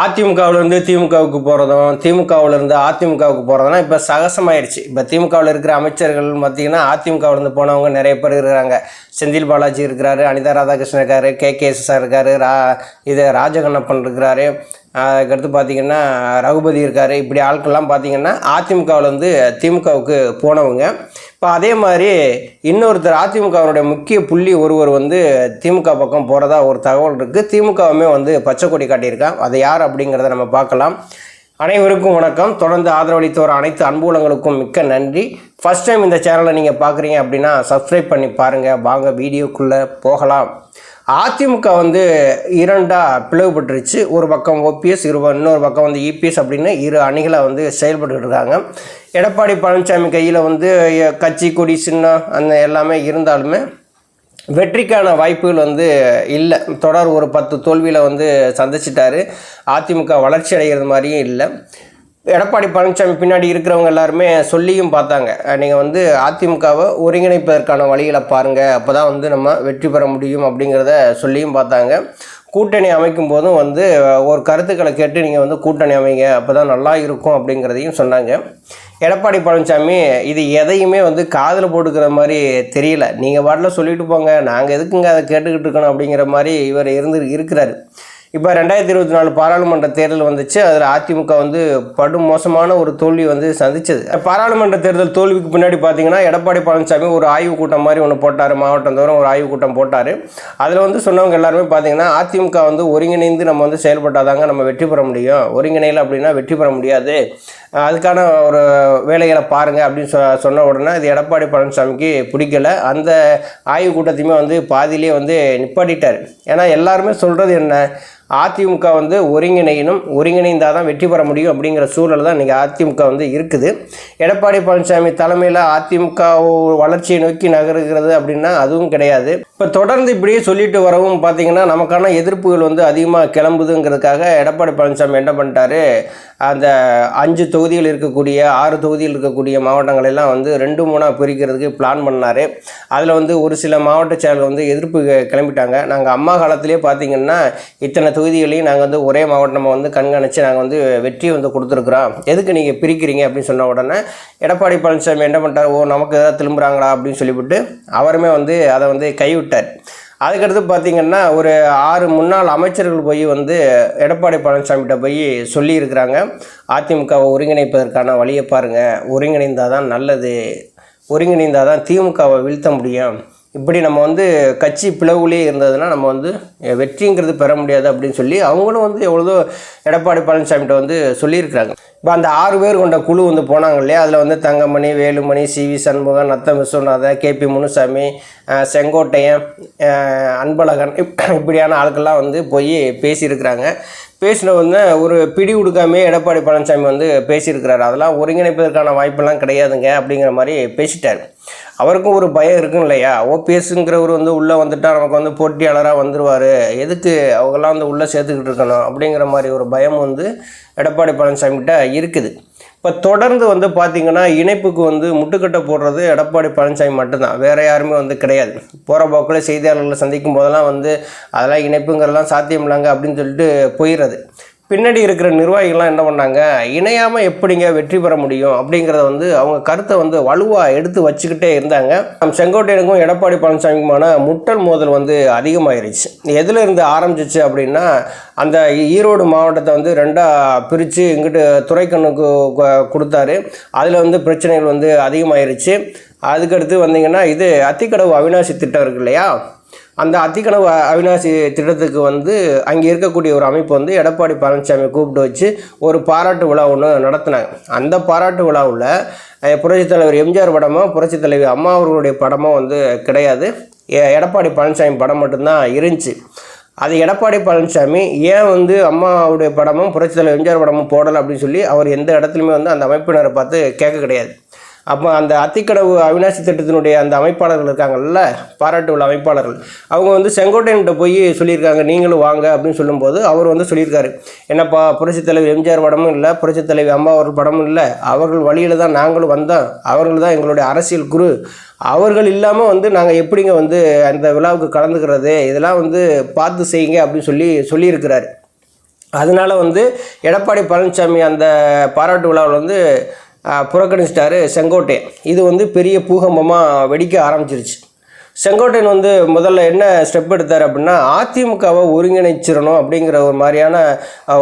அதிமுகவிலேருந்து திமுகவுக்கு போகிறதும் திமுகவிலேருந்து அதிமுகவுக்கு போகிறதுனா இப்போ சகசமாயிருச்சு. இப்போ திமுகவில் இருக்கிற அமைச்சர்கள் பார்த்திங்கன்னா அதிமுகவிலேருந்து போனவங்க நிறைய பேர் இருக்கிறாங்க. செந்தில் பாலாஜி இருக்கிறாரு அனிதா ராதாகிருஷ்ணன் இருக்காரு கே கே எஸ் சார் இருக்காரு ரா இது ராஜகண்ணப்பன் இருக்கிறாரு. அதுக்கடுத்து பார்த்தீங்கன்னா ரகுபதி இருக்கார். இப்படி ஆட்கள்லாம் பார்த்தீங்கன்னா அதிமுகவிலேருந்து திமுகவுக்கு போனவங்க. இப்போ அதே மாதிரி இன்னொருத்தர் அதிமுகவினுடைய முக்கிய புள்ளி ஒருவர் வந்து திமுக பக்கம் போகிறதா ஒரு தகவல் இருக்குது திமுகவுமே வந்து பச்சை கொடி காட்டியிருக்கான் அது யார் அப்படிங்கிறத நம்ம பார்க்கலாம். அனைவருக்கும் வணக்கம். தொடர்ந்து ஆதரவளித்து வர அனைத்து அன்புலங்களுக்கும் மிக்க நன்றி. ஃபஸ்ட் டைம் இந்த சேனலை நீங்கள் பார்க்குறீங்க அப்படின்னா சப்ஸ்கிரைப் பண்ணி பாருங்கள் வாங்க வீடியோக்குள்ளே போகலாம். அதிமுக வந்து இரண்டாக பிளவுபட்டுருச்சு. ஒரு பக்கம் ஓபிஎஸ் இரு இன்னொரு பக்கம் வந்து இபிஎஸ் அப்படின்னு இரு அணிகளை வந்து செயல்பட்டுக்கிட்டு இருக்காங்க. எடப்பாடி பழனிசாமி கையில் வந்து கட்சி கொடி சின்னம் அந்த எல்லாமே இருந்தாலுமே வெற்றிக்கான வாய்ப்புகள் வந்து இல்லை. தொடர் ஒரு பத்து தோல்வியில் வந்து சந்திச்சிட்டாரு. அதிமுக வளர்ச்சி அடைகிறது மாதிரியும் இல்லை. எடப்பாடி பழனிசாமி பின்னாடி இருக்கிறவங்க எல்லாருமே சொல்லியும் பார்த்தாங்க. நீங்கள் வந்து அதிமுகவை ஒருங்கிணைப்பதற்கான வழிகளை பாருங்கள் அப்போ தான் வந்து நம்ம வெற்றி பெற முடியும் அப்படிங்கிறத சொல்லியும் பார்த்தாங்க. கூட்டணி அமைக்கும் போதும் வந்து ஒரு கருத்துக்களை கேட்டு நீங்கள் வந்து கூட்டணி அமைங்க. அப்போ தான் நல்லா இருக்கும் அப்படிங்கிறதையும் சொன்னாங்க. எடப்பாடி பழனிசாமி இது எதையுமே வந்து காதில் போட்டுக்கிற மாதிரி தெரியல. நீங்கள் பாட்டில் சொல்லிட்டு போங்க. நாங்கள் எதுக்குங்க அதை கேட்டுக்கிட்டு இருக்கணும் அப்படிங்கிற மாதிரி இவர் இருந்து இருக்கிறாரு. இப்போ ரெண்டாயிரத்தி இருபத்தி நாலு பாராளுமன்ற தேர்தல் வந்துச்சு. அதில் அதிமுக வந்து படும் மோசமான ஒரு தோல்வி வந்து சந்திச்சது. பாராளுமன்ற தேர்தல் தோல்விக்கு பின்னாடி பார்த்தீங்கன்னா எடப்பாடி பழனிசாமி ஒரு ஆய்வு கூட்டம் மாதிரி ஒன்று போட்டார். மாவட்டம் தோறும் ஒரு ஆய்வு கூட்டம் போட்டார். அதில் வந்து சொன்னவங்க எல்லாருமே பார்த்தீங்கன்னா அதிமுக வந்து ஒருங்கிணைந்து நம்ம வந்து செயல்பட்டாதாங்க நம்ம வெற்றி பெற முடியும். ஒருங்கிணையில் அப்படின்னா வெற்றி பெற முடியாது. அதுக்கான ஒரு வேலைகளை பாருங்கள் அப்படின்னு சொ சொன்ன உடனே இது எடப்பாடி பழனிசாமிக்கு பிடிக்கல. அந்த ஆய்வு கூட்டத்தையுமே வந்து பாதியிலே வந்து நிப்பாட்டிட்டார். ஏன்னா எல்லாருமே சொல்கிறது என்ன? அதிமுக வந்து ஒருங்கிணையணும் ஒருங்கிணைந்தால் தான் வெற்றி பெற முடியும் அப்படிங்கிற சூழல் தான் இன்றைக்கி அதிமுக வந்து இருக்குது. எடப்பாடி பழனிசாமி தலைமையில் அதிமுக வளர்ச்சியை நோக்கி நகருகிறது அப்படின்னா அதுவும் கிடையாது. இப்போ தொடர்ந்து இப்படியே சொல்லிட்டு வரவும் பார்த்தீங்கன்னா நமக்கான எதிர்ப்புகள் வந்து அதிகமாக கிளம்புதுங்கிறதுக்காக எடப்பாடி பழனிசாமி என்ன பண்ணிட்டாரு? அந்த அஞ்சு தொகுதியில் இருக்கக்கூடிய ஆறு தொகுதியில் இருக்கக்கூடிய மாவட்டங்கள் எல்லாம் வந்து ரெண்டு மூணாக பிரிக்கிறதுக்கு பிளான் பண்ணார். அதில் வந்து ஒரு சில மாவட்ட செயலர் வந்து எதிர்ப்பு கிளம்பிட்டாங்க. நாங்கள் அம்மா காலத்திலே பார்த்தீங்கன்னா இத்தனை தொகுதிகளையும் நாங்கள் வந்து ஒரே மாவட்டமாக வந்து கண்காணித்து நாங்கள் வந்து வெற்றி வந்து கொடுத்துருக்குறோம். எதுக்கு நீங்கள் பிரிக்கிறீங்க அப்படின்னு சொன்ன உடனே எடப்பாடி பழனிசாமி என்ன பண்ணிட்டார்? ஓ நமக்கு எதாவது திரும்புகிறாங்களா அப்படின்னு சொல்லிவிட்டு அவருமே வந்து அதை வந்து கைவிட்டார். அதுக்கடுத்து பார்த்தீங்கன்னா ஒரு ஆறு முன்னாள் அமைச்சர்கள் போய் வந்து எடப்பாடி பழனிசாமிகிட்ட போய் சொல்லியிருக்கிறாங்க. அதிமுகவை ஒருங்கிணைப்பதற்கான வழியை பாருங்கள் ஒருங்கிணைந்தால் தான் நல்லது. ஒருங்கிணைந்தால் தான் திமுகவை வீழ்த்த முடியும். இப்படி நம்ம வந்து கட்சி பிளவுலேயே இருந்ததுன்னா நம்ம வந்து வெற்றிங்கிறது பெற முடியாது அப்படின்னு சொல்லி அவங்களும் வந்து எவ்வளோதோ எடப்பாடி பழனிசாமிகிட்ட வந்து சொல்லியிருக்கிறாங்க. இப்போ அந்த ஆறு பேர் கொண்ட குழு வந்து போனாங்க இல்லையா? அதில் வந்து Thangamani Velumani C V Shanmugam Natham Viswanathan KP Munusamy Sengottaiyan Anbazhagan இப்படியான ஆட்கள்லாம் வந்து போய் பேசியிருக்கிறாங்க. பேசின வந்து ஒரு பிடி கொடுக்காமே எடப்பாடி பழனிசாமி வந்து பேசியிருக்கிறாரு. அதெல்லாம் ஒருங்கிணைப்பதற்கான வாய்ப்பெல்லாம் கிடையாதுங்க அப்படிங்கிற மாதிரி பேசிட்டார். அவருக்கும் ஒரு பயம் இருக்கும் இல்லையா? ஓபிஎஸ்ங்கிறவர் வந்து உள்ளே வந்துட்டால் நமக்கு வந்து போட்டியாளராக வந்துடுவார் எதுக்கு அவங்கெல்லாம் வந்து உள்ளே சேர்த்துக்கிட்டு இருக்கணும் அப்படிங்கிற மாதிரி ஒரு பயம் வந்து எடப்பாடி பழனிசாமி கிட்ட இருக்குது. இப்போ தொடர்ந்து வந்து பார்த்திங்கன்னா இணைப்புக்கு வந்து முட்டுக்கட்டை போடுறது எடப்பாடி பழனிசாமி மட்டும்தான். வேறு யாருமே வந்து கிடையாது. போகிற போக்கில் செய்தியாளர்களை சந்திக்கும் போதெல்லாம் வந்து அதெல்லாம் இணைப்புங்கிறதெல்லாம் சாத்தியம் இல்லைங்க அப்படின்னு சொல்லிட்டு போயிடுறது. பின்னாடி இருக்கிற நிர்வாகிகள்லாம் என்ன பண்ணாங்க? இணையாமல் எப்படிங்க வெற்றி பெற முடியும்? அப்படிங்கிறத வந்து அவங்க கருத்தை வந்து வலுவாக எடுத்து வச்சுக்கிட்டே இருந்தாங்க. நம் செங்கோட்டையனுக்கும் எடப்பாடி பழனிசாமிக்குமான முட்டல் மோதல் வந்து அதிகமாயிருச்சு. எதில் இருந்து ஆரம்பிச்சிச்சு அப்படின்னா அந்த ஈரோடு மாவட்டத்தை வந்து ரெண்டாக பிரித்து இங்கிட்டு துறைக்கண்ணுக்கு கொடுத்தாரு. அதில் வந்து பிரச்சனைகள் வந்து அதிகமாயிருச்சு. அதுக்கடுத்து வந்தீங்கன்னா இது அத்திக்கடவு அவினாசி திட்டம் இருக்கு இல்லையா? அந்த அத்திக்கனவு அவினாசி திட்டத்துக்கு வந்து அங்கே இருக்கக்கூடிய ஒரு அமைப்பு வந்து எடப்பாடி பழனிசாமி கூப்பிட்டு வச்சு ஒரு பாராட்டு விழா ஒன்று நடத்தினாங்க. அந்த பாராட்டு விழாவில் புரட்சித் தலைவர் எம்ஜிஆர் படமோ புரட்சித் தலைவர் அம்மா அவர்களுடைய படமோ வந்து கிடையாது. எ- எடப்பாடி பழனிசாமி படம் மட்டும்தான் இருந்துச்சு. அது எடப்பாடி பழனிசாமி ஏன் வந்து அம்மாவுடைய படமும் புரட்சித் தலைவர் எம்ஜிஆர் படமும் போடலை அப்படின்னு சொல்லி அவர் எந்த இடத்துலையுமே வந்து அந்த அமைப்பினரை பார்த்து கேட்க கிடையாது. அப்போ அந்த அத்திக்கடவு அவினாசி திட்டத்தினுடைய அந்த அமைப்பாளர்கள் இருக்காங்கல்ல பாராட்டு உள்ள அமைப்பாளர்கள். அவங்க வந்து செங்கோட்டையன்கிட்ட போய் சொல்லியிருக்காங்க நீங்களும் வாங்க அப்படின்னு சொல்லும்போது அவர் வந்து சொல்லியிருக்காரு. என்னப்பா புரட்சித் தலைவர் எம்ஜிஆர் படமும் இல்லை புரட்சித் தலைவி அம்மா அவர்கள் படமும் இல்லை. அவர்கள் வழியில் தான் நாங்களும் வந்தோம். அவர்கள் தான் எங்களுடைய அரசியல் குரு. அவர்கள் இல்லாமல் வந்து நாங்கள் எப்படிங்க வந்து அந்த விழாவுக்கு கலந்துக்கிறது? இதெல்லாம் வந்து பார்த்து செய்யுங்க அப்படின்னு சொல்லி சொல்லியிருக்கிறாரு. அதனால வந்து எடப்பாடி பழனிசாமி அந்த பாராட்டு விழாவில் வந்து புறக்கணிச்சிட்டாரு செங்கோட்டையன். இது வந்து பெரிய பூகம்பமாக வெடிக்க ஆரம்பிச்சிருச்சு. செங்கோட்டையன் வந்து முதல்ல என்ன ஸ்டெப் எடுத்தார் அப்படின்னா அதிமுகவை ஒருங்கிணைச்சிடணும் அப்படிங்கிற ஒரு மாதிரியான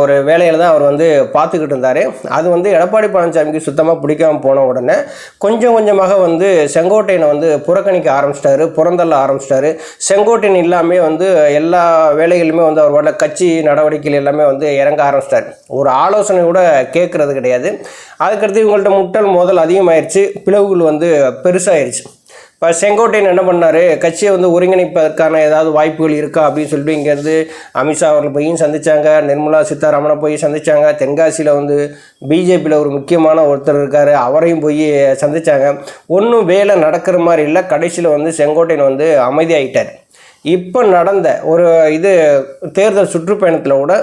ஒரு வேலையில் தான் அவர் வந்து பார்த்துக்கிட்டு இருந்தார். அது வந்து எடப்பாடி பழனிசாமிக்கு சுத்தமாக பிடிக்காம போன உடனே கொஞ்சம் கொஞ்சமாக வந்து செங்கோட்டையனை வந்து புறக்கணிக்க ஆரம்பிச்சிட்டாரு புறந்தள்ள ஆரம்பிச்சிட்டாரு. செங்கோட்டையன் இல்லாமல் வந்து எல்லா வேலைகளுமே வந்து அவர் வட கட்சி நடவடிக்கைகள் எல்லாமே வந்து இறங்க ஆரம்பிச்சிட்டார். ஒரு ஆலோசனை கூட கேட்குறது கிடையாது. அதுக்கடுத்து இவங்கள்ட்ட முட்டல் மோதல் அதிகமாயிருச்சு. பிளவுகள் வந்து பெருசாயிருச்சு. இப்போ செங்கோட்டையன் என்ன பண்ணார்? கட்சியை வந்து ஒருங்கிணைப்பதற்கான ஏதாவது வாய்ப்புகள் இருக்கா அப்படின்னு சொல்லிட்டு இங்கேருந்து அமித்ஷா அவர்கள் போய் சந்திச்சாங்க. நிர்மலா சீதாராமனை போய் சந்திச்சாங்க. தென்காசியில் வந்து பிஜேபியில் ஒரு முக்கியமான ஒருத்தர் இருக்கார். அவரையும் போய் சந்தித்தாங்க ஒன்றும் வேலை நடக்கிற மாதிரி இல்லை. கடைசியில் வந்து செங்கோட்டையன் வந்து அமைதியாயிட்டார். இப்போ நடந்த ஒரு இது தேர்தல் சுற்றுப்பயணத்தில் கூட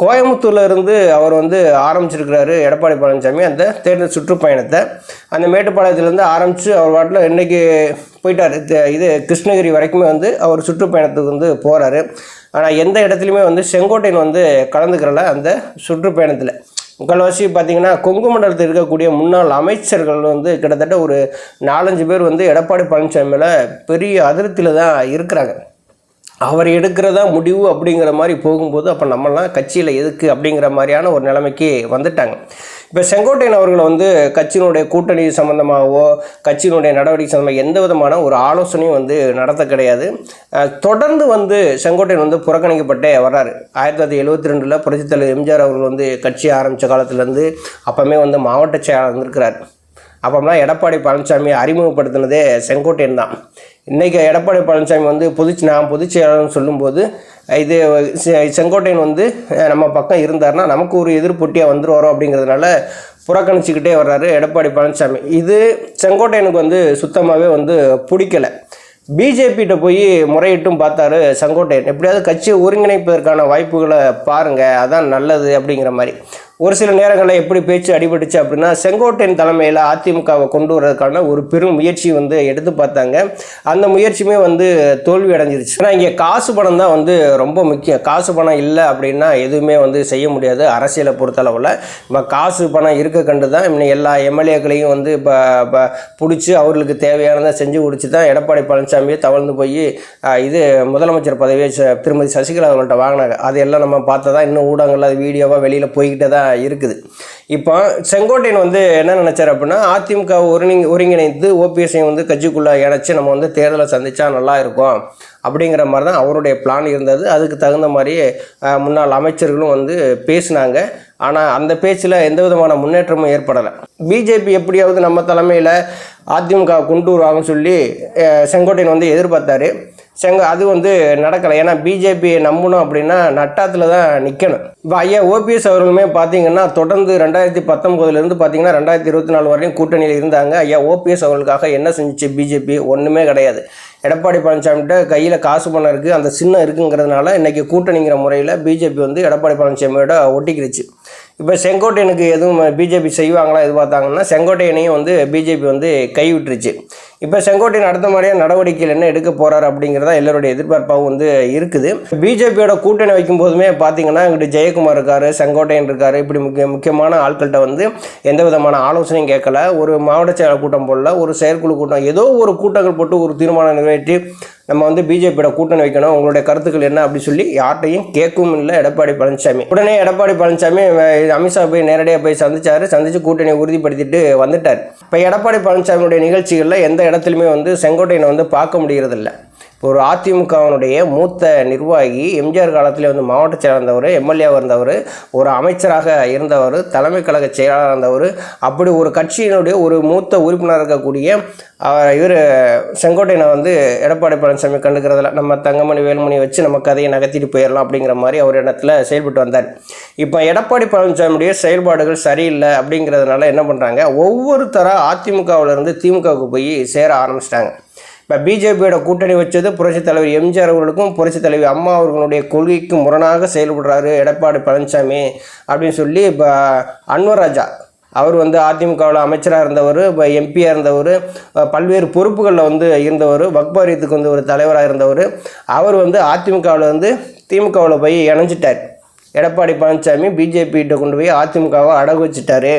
கோயம்புத்தூரில் இருந்து அவர் வந்து ஆரம்பிச்சிருக்கிறாரு எடப்பாடி பழனிசாமி அந்த தேர்தல் சுற்றுப்பயணத்தை. அந்த மேட்டுப்பாளையத்துலேருந்து ஆரம்பித்து அவர் வாட்டில் இன்றைக்கி போயிட்டார். இது கிருஷ்ணகிரி வரைக்குமே வந்து அவர் சுற்றுப்பயணத்துக்கு வந்து போகிறாரு ஆனால் எந்த இடத்துலையுமே வந்து செங்கோட்டையன் வந்து கலந்துக்கிறல அந்த சுற்றுப்பயணத்தில். முக்கால்வாசி பார்த்தீங்கன்னா கொங்கு மண்டலத்தில் இருக்கக்கூடிய முன்னாள் அமைச்சர்கள் வந்து கிட்டத்தட்ட ஒரு நாலஞ்சு பேர் வந்து எடப்பாடி பழனிசாமியில் பெரிய அதிருப்தியில் தான் இருக்கிறாங்க. அவர் எடுக்கிறதா முடிவு அப்படிங்கிற மாதிரி போகும்போது அப்போ நம்மலாம் கட்சியில் எதுக்கு அப்படிங்கிற மாதிரியான ஒரு நிலைமைக்கு வந்துட்டாங்க. இப்போ செங்கோட்டையன் அவர்களை வந்து கட்சியினுடைய கூட்டணி சம்மந்தமாகவோ கட்சியினுடைய நடவடிக்கை சம்மந்தமாக எந்த விதமான ஒரு ஆலோசனையும் வந்து நடத்த கிடையாது. தொடர்ந்து வந்து செங்கோட்டையன் வந்து புறக்கணிக்கப்பட்டே வர்றாரு. ஆயிரத்தி தொள்ளாயிரத்தி எழுபத்தி ரெண்டில் புரட்சித் தலைவர் எம்ஜிஆர் அவர்கள் வந்து கட்சி ஆரம்பித்த காலத்துலேருந்து அப்போமே வந்து மாவட்ட செயலாளர் இருந்திருக்கிறார். அப்போம்னா எடப்பாடி பழனிசாமி அறிமுகப்படுத்தினதே செங்கோட்டையன் தான். இன்றைக்கி எடப்பாடி பழனிசாமி வந்து பொதுச் நான் பொதுச்செயலாளர்னு சொல்லும்போது இது செங்கோட்டையன் வந்து நம்ம பக்கம் இருந்தார்னா நமக்கு ஒரு எதிர்பொட்டியாக வந்துருவாரோ அப்படிங்கிறதுனால புறக்கணிச்சுக்கிட்டே வர்றாரு எடப்பாடி பழனிசாமி. இது செங்கோட்டையனுக்கு வந்து சுத்தமாகவே வந்து பிடிக்கல. பிஜேபிகிட்ட போய் முறையிட்டும் பார்த்தாரு செங்கோட்டையன். எப்படியாவது கட்சியை ஒருங்கிணைப்பதற்கான வாய்ப்புகளை பாருங்கள் அதான் நல்லது அப்படிங்கிற மாதிரி. ஒரு சில நேரங்களில் எப்படி பேச்சு அடிபட்டுச்சு அப்படின்னா செங்கோட்டையன் தலைமையில் அதிமுகவை கொண்டு வர்றதுக்கான ஒரு பெரும் முயற்சி வந்து எடுத்து பார்த்தாங்க. அந்த முயற்சியுமே வந்து தோல்வி அடைஞ்சிருச்சு. ஏன்னா இங்கே காசு பணம் தான் வந்து ரொம்ப முக்கியம். காசு பணம் இல்லை அப்படின்னா எதுவுமே வந்து செய்ய முடியாது அரசியலை பொறுத்தளவில். நம்ம காசு பணம் இருக்க கண்டு தான் இன்னும் எல்லா எம்எல்ஏக்களையும் வந்து இப்போ இப்போ பிடிச்சி அவர்களுக்கு தேவையானதை செஞ்சு கொடுத்து தான் எடப்பாடி பழனிசாமியை தவழ்ந்து போய் இது முதலமைச்சர் பதவியை ச- திருமதி சசிகலா அவர்கள்ட்ட வாங்கினாங்க. அது எல்லாம் நம்ம தான் இன்னும் ஊடகங்கள் அது வீடியோவாக வெளியில் போய்கிட்டே தான் இருக்குது. இப்போ செங்கோட்டையன் வந்து என்ன நினச்சார் அப்படின்னா அதிமுக ஒருங்கிணை ஒருங்கிணைந்து ஓபிஎஸ்ஐ வந்து கட்சிக்குள்ளே இணைச்சி நம்ம வந்து தேர்தலை சந்தித்தா நல்லா இருக்கும் அப்படிங்கிற மாதிரி தான் அவருடைய பிளான் இருந்தது. அதுக்கு தகுந்த மாதிரி முன்னாள் அமைச்சர்களும் வந்து பேசினாங்க. ஆனால் அந்த பேச்சில் எந்த விதமான முன்னேற்றமும் ஏற்படலை. பிஜேபி எப்படியாவது நம்ம தலைமையில் அதிமுக கொண்டு வருவாங்கன்னு சொல்லி செங்கோட்டையன் வந்து எதிர்பார்த்தாரு. செங்க அது வந்து நடக்கலை. ஏன்னா பிஜேபியை நம்பணும் அப்படின்னா நட்டாத்தில் தான் நிற்கணும் இப்போ ஐயா ஓபிஎஸ் அவர்களுமே பார்த்தீங்கன்னா தொடர்ந்து ரெண்டாயிரத்தி பத்தொம்போதுலேருந்து பார்த்தீங்கன்னா ரெண்டாயிரத்தி இருபத்தி நாலு வரையும் கூட்டணியில் இருந்தாங்க. ஐயா ஓபிஎஸ் அவர்களுக்காக என்ன செஞ்சுச்சு பிஜேபி ஒன்றுமே கிடையாது. எடப்பாடி பழனிசாமிகிட்ட கையில் காசு பணம் இருக்குது அந்த சின்னம் இருக்குங்கிறதுனால இன்றைக்கி கூட்டணிங்கிற முறையில் பிஜேபி வந்து எடப்பாடி பழனிசாமியோட ஒட்டிக்கிடுச்சு. இப்போ செங்கோட்டையனுக்கு எதுவும் பிஜேபி செய்வாங்களா எதிர்பார்த்தாங்கன்னா செங்கோட்டையனையும் வந்து பிஜேபி வந்து கைவிட்டுருச்சு. இப்போ செங்கோட்டையன் அடுத்த மாதிரியான நடவடிக்கைகள் என்ன எடுக்க போகிறார் அப்படிங்கிறதா எல்லாருடைய எதிர்பார்ப்பாகவும் வந்து இருக்குது. பிஜேபியோட கூட்டணி வைக்கும் போதுமே பார்த்தீங்கன்னா இங்கிட்டு ஜெயக்குமார் இருக்கார் செங்கோட்டையன் இருக்கார். இப்படி முக்கிய முக்கியமான ஆட்கள்கிட்ட வந்து எந்த விதமான ஆலோசனையும் கேட்கல. ஒரு மாவட்ட செயலர் கூட்டம் போடல. ஒரு செயற்குழு கூட்டம் ஏதோ ஒரு கூட்டங்கள் போட்டு ஒரு தீர்மானம் நிறைவேற்றி நம்ம வந்து பிஜேபியோட கூட்டணி வைக்கணும். உங்களுடைய கருத்துக்கள் என்ன அப்படி சொல்லி யார்கிட்டையும் கேட்கவும் இல்லை. எடப்பாடி பழனிசாமி. உடனே எடப்பாடி பழனிசாமி அமித்ஷா போய் நேரடியாக போய் சந்திச்சாரு. சந்திச்சு கூட்டணியை உறுதிப்படுத்திட்டு வந்துட்டார். இப்போ எடப்பாடி பழனிசாமியுடைய நிகழ்ச்சிகளில் எந்த இடத்துலையுமே வந்து செங்கோட்டையனை வந்து பார்க்க முடியறதில்ல. ஒரு அதிமுகவினுடைய மூத்த நிர்வாகி எம்ஜிஆர் காலத்தில் வந்து மாவட்ட செயலாளர் இருந்தவர் எம்எல்ஏவாக இருந்தவர் ஒரு அமைச்சராக இருந்தவர் தலைமை கழக செயலாளர் இருந்தவர் அப்படி ஒரு கட்சியினுடைய ஒரு மூத்த உறுப்பினர் இருக்கக்கூடிய இவர் செங்கோட்டையனை வந்து எடப்பாடி பழனிசாமி கண்டுக்கிறதுல நம்ம தங்கமணி வேலுமணி வச்சு நம்ம கதையை நகர்த்திட்டு போயிடலாம் அப்படிங்கிற மாதிரி அவர் இடத்துல செயல்பட்டு வந்தார். இப்போ எடப்பாடி பழனிசாமியுடைய செயல்பாடுகள் சரியில்லை அப்படிங்கிறதுனால என்ன பண்ணுறாங்க ஒவ்வொரு தர அதிமுகவிலேருந்து திமுகவுக்கு போய் சேர ஆரம்பிச்சிட்டாங்க. இப்போ பிஜேபியோட கூட்டணி வச்சது புரட்சித் தலைவர் எம்ஜிஆர் அவர்களுக்கும் புரட்சித் தலைவி அம்மா அவர்களுடைய கொள்கைக்கு முரணாக செயல்படுறாரு எடப்பாடி பழனிசாமி அப்படின்னு சொல்லி இப்போ அன்வர் ராஜா அவர் வந்து அதிமுகவில் அமைச்சராக இருந்தவர் இப்போ எம்பியாக இருந்தவர் பல்வேறு பொறுப்புகளில் வந்து இருந்தவர் வக்பாரியத்துக்கு வந்து ஒரு தலைவராக இருந்தவர். அவர் வந்து அதிமுகவில் வந்து திமுகவில் போய் இணைஞ்சிட்டார். எடப்பாடி பழனிசாமி பிஜேபிகிட்ட கொண்டு போய் அதிமுகவை அடகு வச்சுட்டாரு.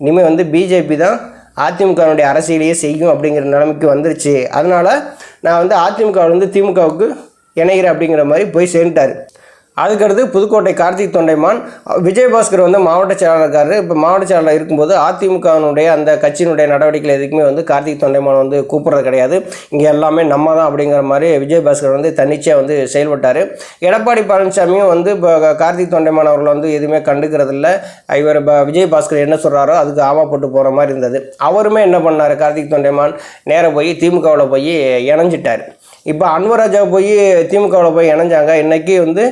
இனிமேல் வந்து பிஜேபி தான் அதிமுகனுடைய அரசியலையே செய்யும் அப்படிங்கிற நிலைமைக்கு வந்துருச்சு. அதனால் நான் வந்து அதிமுகவில் வந்து திமுகவுக்கு இணைகிறேன் அப்படிங்கிற மாதிரி போய் சேர்ந்துட்டார். அதுக்கடுத்து புதுக்கோட்டை கார்த்திக் தொண்டைமான் விஜயபாஸ்கர் வந்து மாவட்ட செயலாளர் இருக்காரு இப்போ மாவட்ட செயலாளர் இருக்கும்போது அதிமுகவினுடைய அந்த கட்சியினுடைய நடவடிக்கைகள் எதுக்குமே வந்து கார்த்திக் தொண்டைமான் வந்து கூப்பிட்றது கிடையாது. இங்கே எல்லாமே நம்ம தான் அப்படிங்கிற மாதிரி விஜயபாஸ்கர் வந்து தன்னிச்சையாக வந்து செயல்பட்டார். எடப்பாடி பழனிசாமியும் வந்து இப்போ கார்த்திக் தொண்டைமான் அவர்கள் வந்து எதுவுமே கண்டுக்கிறதில்ல. இவர் இப்போ விஜயபாஸ்கர் என்ன சொல்கிறாரோ அதுக்கு ஆவா போட்டு போகிற மாதிரி இருந்தது. அவருமே என்ன பண்ணார்? கார்த்திக் தொண்டைமான் நேராக போய் திமுகவில் போய் இணைஞ்சிட்டார். இப்போ அன்வராஜா போய் திமுகவில் போய் இணைஞ்சாங்க. இன்றைக்கி வந்து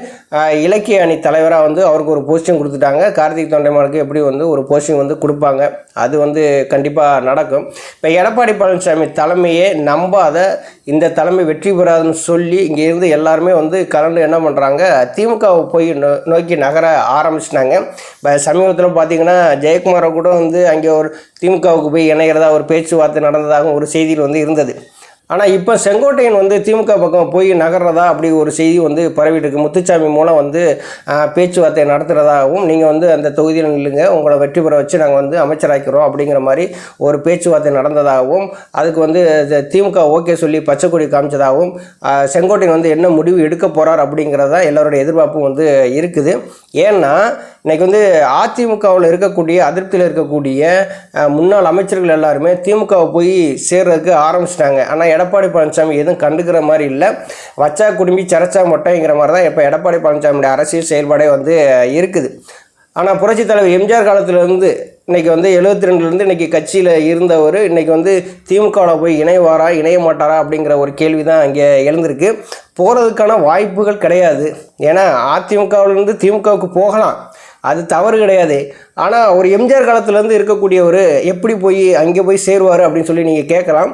இலக்கிய அணி தலைவராக வந்து அவருக்கு ஒரு போஸ்டிங் கொடுத்துட்டாங்க. கார்த்திக் தொண்டைமானுக்கு எப்படி வந்து ஒரு போஸ்டிங் வந்து கொடுப்பாங்க. அது வந்து கண்டிப்பாக நடக்கும். இப்போ எடப்பாடி பழனிசாமி தலைமையே நம்பாத இந்த தலைமை வெற்றி பெறாதுன்னு சொல்லி இங்கே இருந்து எல்லாருமே வந்து கலந்து என்ன பண்ணுறாங்க திமுகவை போய் நோ நோக்கி நகர ஆரம்பிச்சிட்டாங்க. இப்போ சமீபத்தில் பார்த்திங்கன்னா ஜெயக்குமாரை கூட வந்து அங்கே ஒரு திமுகவுக்கு போய் இணைகிறதா ஒரு பேச்சுவார்த்தை நடந்ததாகவும் ஒரு செய்தியில் வந்து இருந்தது. ஆனால் இப்போ செங்கோட்டையன் வந்து திமுக பக்கம் போய் நகர்றதா அப்படி ஒரு செய்தி வந்து பரவிட்டு இருக்கு முத்துச்சாமி மூலம் வந்து பேச்சுவார்த்தை நடத்துகிறதாகவும் நீங்கள் வந்து அந்த தொகுதியில் நில்லுங்க. உங்களை வெற்றி பெற வச்சு நாங்கள் வந்து அமைச்சராக்கிறோம் அப்படிங்கிற மாதிரி ஒரு பேச்சுவார்த்தை நடந்ததாகவும் அதுக்கு வந்து இது திமுக ஓகே சொல்லி பச்சை கொடி காமிச்சதாகவும் செங்கோட்டையன் வந்து என்ன முடிவு எடுக்க போகிறார் அப்படிங்கிறதா எல்லோருடைய எதிர்பார்ப்பும் வந்து இருக்குது. ஏன்னா இன்னைக்கு வந்து அதிமுகவில் இருக்கக்கூடிய அதிருப்தியில் இருக்கக்கூடிய முன்னாள் அமைச்சர்கள் எல்லாருமே திமுகவை போய் சேர்றதுக்கு ஆரம்பிச்சிட்டாங்க. ஆனால் எடப்பாடி பழனிசாமி எதுவும் கண்டுக்கிற மாதிரி இல்லை. வச்சா குடும்பி சரைச்சா மொட்டைங்கிற மாதிரி தான் இப்போ எடப்பாடி பழனிசாமியோட அரசியல் செயல்பாடே வந்து இருக்குது. ஆனால் புரட்சித் தலைவர் எம்ஜிஆர் காலத்திலேருந்து இன்னைக்கு வந்து எழுபத்தி ரெண்டுலேருந்து இன்னைக்கு கட்சியில் இருந்தவர் இன்றைக்கி வந்து திமுகவில் போய் இணைவாரா இணைய மாட்டாரா அப்படிங்கிற ஒரு கேள்வி தான் அங்கே எழுந்திருக்கு. போகிறதுக்கான வாய்ப்புகள் கிடையாது. ஏன்னா அதிமுகவிலேருந்து திமுகவுக்கு போகலாம். அது தவறு கிடையாது. ஆனால் ஒரு எம்ஜிஆர் காலத்துலேருந்து இருக்கக்கூடியவர் எப்படி போய் அங்கே போய் சேருவார் அப்படின்னு சொல்லி நீங்கள் கேட்கலாம்.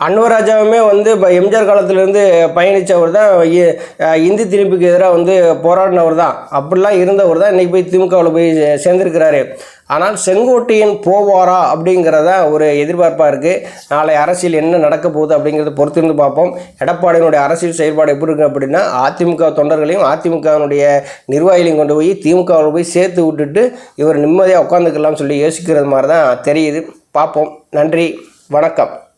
அன்வராஜாவுமே வந்து இப்போ எம்ஜிஆர் காலத்துலேருந்து பயணித்தவர் தான் இ- இந்தி திணிப்புக்கு எதிராக வந்து போராடினவர் தான். அப்படிலாம் இருந்தவர் தான் இன்றைக்கி போய் திமுகவில் போய் சே- சேர்ந்திருக்கிறாரு. ஆனால் செங்கோட்டையன் போவாரா அப்படிங்கிறத ஒரு எதிர்பார்ப்பாக இருக்குது நாளை அரசியல் என்ன நடக்க போகுது அப்படிங்கிறத பொறுத்திருந்து பார்ப்போம். எடப்பாடியினுடைய அரசியல் செயல்பாடு எப்படி இருக்குது அப்படின்னா அதிமுக தொண்டர்களையும் அதிமுகவினுடைய நிர்வாகிகளையும் கொண்டு போய் திமுகவில் போய் சேர்த்து விட்டுட்டு இவர் நிம்மதியாக உட்காந்துக்கலாம்னு சொல்லி யோசிக்கிறது மாதிரி தான் தெரியுது. பார்ப்போம். நன்றி. வணக்கம்.